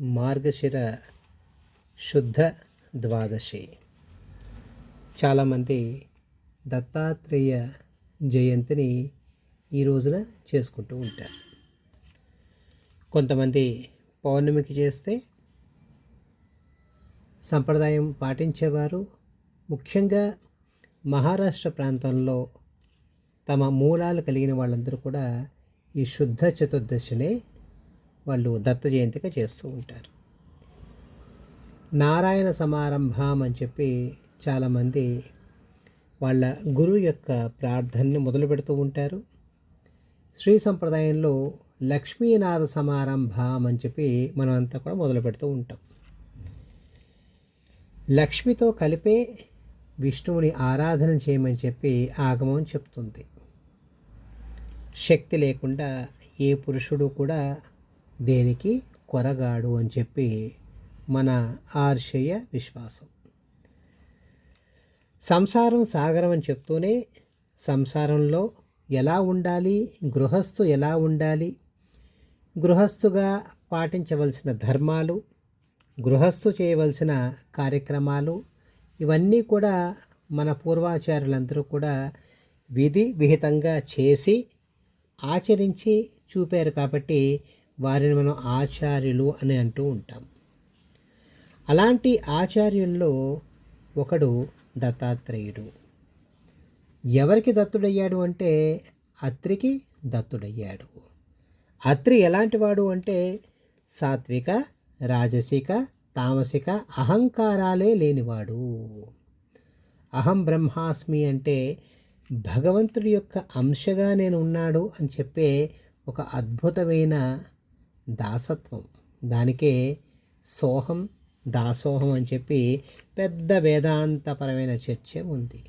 మార్గశిర శుద్ధ ద్వాదశి. చాలామంది దత్తాత్రేయ జయంతిని ఈ రోజున చేసుకుంటూ ఉంటారు. కొంతమంది పౌర్ణమికి చేస్తే సంప్రదాయం పాటించేవారు. ముఖ్యంగా మహారాష్ట్ర ప్రాంతంలో తమ మూలాలు కలిగిన వాళ్ళందరూ కూడా ఈ శుద్ధ చతుర్దశినే వాళ్ళు దత్త జయంతిగా చేస్తూ ఉంటారు. నారాయణ సమారంభం అని చెప్పి చాలామంది వాళ్ళ గురువు యొక్క ప్రార్థనని మొదలు పెడుతూ ఉంటారు. శ్రీ సంప్రదాయంలో లక్ష్మీనాథ సమారంభం అని చెప్పి మనం అంతా కూడా మొదలు పెడుతూ ఉంటాం. లక్ష్మితో కలిపే విష్ణువుని ఆరాధన చేయమని చెప్పి ఆగమం చెప్తుంది. శక్తి లేకుండా ఏ పురుషుడు కూడా దేనికి కొరగాడు అని చెప్పి మన ఆర్షయ విశ్వాసం. సంసారం సాగరం అని చెప్తూనే సంసారంలో ఎలా ఉండాలి గృహస్థు ఎలా ఉండాలి? గృహస్థుగా పాటించవలసిన ధర్మాలు గృహస్థు చేయవలసిన కార్యక్రమాలు ఇవన్నీ కూడా మన పూర్వాచారులందరూ కూడా విధి విహితంగా చేసి ఆచరించి చూపారు కాబట్టి వారిని మనం ఆచార్యులు అని అంటూ ఉంటాం. అలాంటి ఆచార్యుల్లో ఒకడు దత్తాత్రేయుడు. ఎవరికి దత్తుడయ్యాడు అంటే అత్రికి దత్తుడయ్యాడు. అత్రి ఎలాంటి వాడు అంటే సాత్విక రాజసిక తామసిక అహంకారాలే లేనివాడు. అహం బ్రహ్మాస్మి అంటే భగవంతుడి యొక్క అంశగా నేను ఉన్నాడు అని చెప్పే ఒక అద్భుతమైన దాసత్వం. దానికే సోహం దాసోహం అని చెప్పి పెద్ద వేదాంతపరమైన చర్చ ఉంది.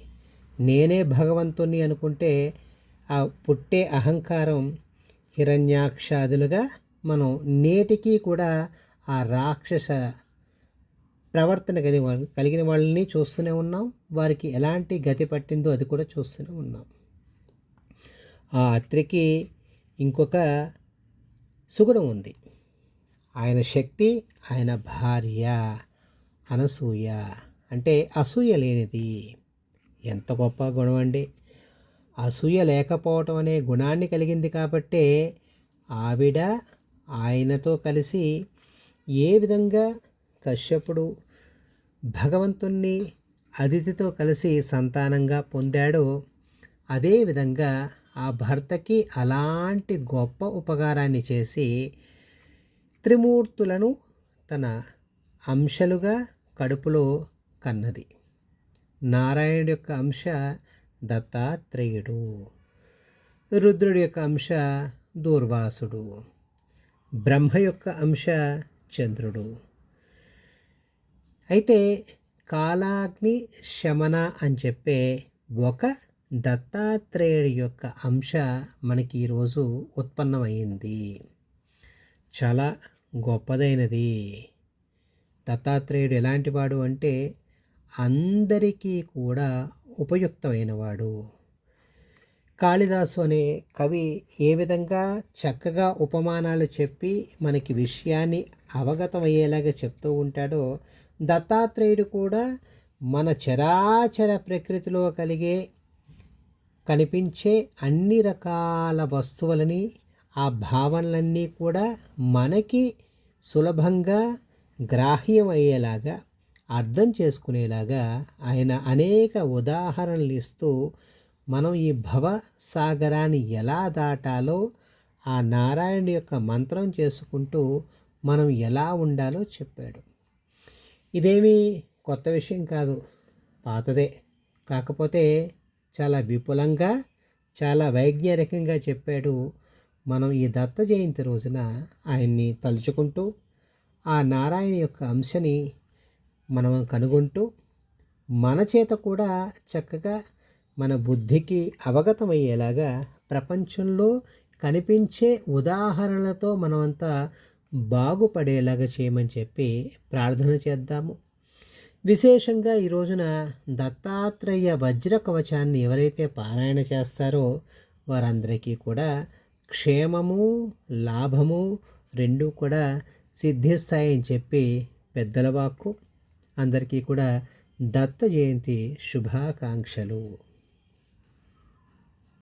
నేనే భగవంతుణ్ణి అనుకుంటే ఆ పుట్టే అహంకారం హిరణ్యాక్షాదులుగా మనం నేటికి కూడా ఆ రాక్షస ప్రవర్తన కలిగి కలిగిన వాళ్ళని చూస్తూనే ఉన్నాం. వారికి ఎలాంటి గతి పట్టిందో అది కూడా చూస్తూనే ఉన్నాం. ఆ అత్రికి ఇంకొక సుగుణం ఉంది. ఆయన శక్తి ఆయన భార్య అనసూయ. అంటే అసూయ లేనిది ఎంత గొప్ప గుణం అండి. అసూయ లేకపోవటం అనే గుణాన్ని కలిగింది కాబట్టే ఆవిడ ఆయనతో కలిసి ఏ విధంగా కశ్యపుడు భగవంతుణ్ణి అతిథితో కలిసి సంతానంగా పొందాడో అదేవిధంగా ఆ భర్తకి అలాంటి గొప్ప ఉపకారాన్ని చేసి త్రిమూర్తులను తన అంశలుగా కడుపులో కన్నది. నారాయణుడి యొక్క అంశ దత్తాత్రేయుడు. రుద్రుడి యొక్క అంశ దూర్వాసుడు. బ్రహ్మ యొక్క అంశ చంద్రుడు. అయితే కాలాగ్ని శమన అని చెప్పే ఒక దత్తాత్రేయుడి యొక్క అంశ మనకి ఈరోజు ఉత్పన్నమైంది చాలా గొప్పదైనది. దత్తాత్రేయుడు ఎలాంటి వాడు అంటే అందరికీ కూడా ఉపయుక్తమైనవాడు. కాళిదాసు అనే కవి ఏ విధంగా చక్కగా ఉపమానాలు చెప్పి మనకి విషయాన్ని అవగతమయ్యేలాగా చెప్తూ ఉంటాడో దత్తాత్రేయుడు కూడా మన చరాచర ప్రకృతిలో కలిగే కనిపించే అన్ని రకాల వస్తువులని ఆ భావనలన్నీ కూడా మనకి సులభంగా గ్రాహ్యమయ్యేలాగా అర్థం చేసుకునేలాగా ఆయన అనేక ఉదాహరణలు ఇస్తూ మనం ఈ భవ సాగరాన్ని ఎలా దాటాలో ఆ నారాయణ యొక్క మంత్రం చేసుకుంటూ మనం ఎలా ఉండాలో చెప్పాడు. ఇదేమీ కొత్త విషయం కాదు పాతదే. కాకపోతే చాలా విపులంగా చాలా వైజ్ఞానికంగా చెప్పాడు. మనం ఈ దత్త జయంతి రోజున ఆయన్ని తలుచుకుంటూ ఆ నారాయణ యొక్క అంశని మనం కనుగొంటూ మన చేత కూడా చక్కగా మన బుద్ధికి అవగతమయ్యేలాగా ప్రపంచంలో కనిపించే ఉదాహరణలతో మనమంతా బాగుపడేలాగా చేయమని చెప్పి ప్రార్థన చేద్దాము. విశేషంగా ఈ రోజున దత్తాత్రేయ వజ్ర కవచాన్ని ఎవరైతే పారాయణ చేస్తారో వారందరికీ కూడా క్షేమము లాభము రెండూ కూడా సిద్ధిస్తాయని చెప్పి పెద్దల వాక్కు. అందరికీ కూడా దత్త జయంతి శుభాకాంక్షలు.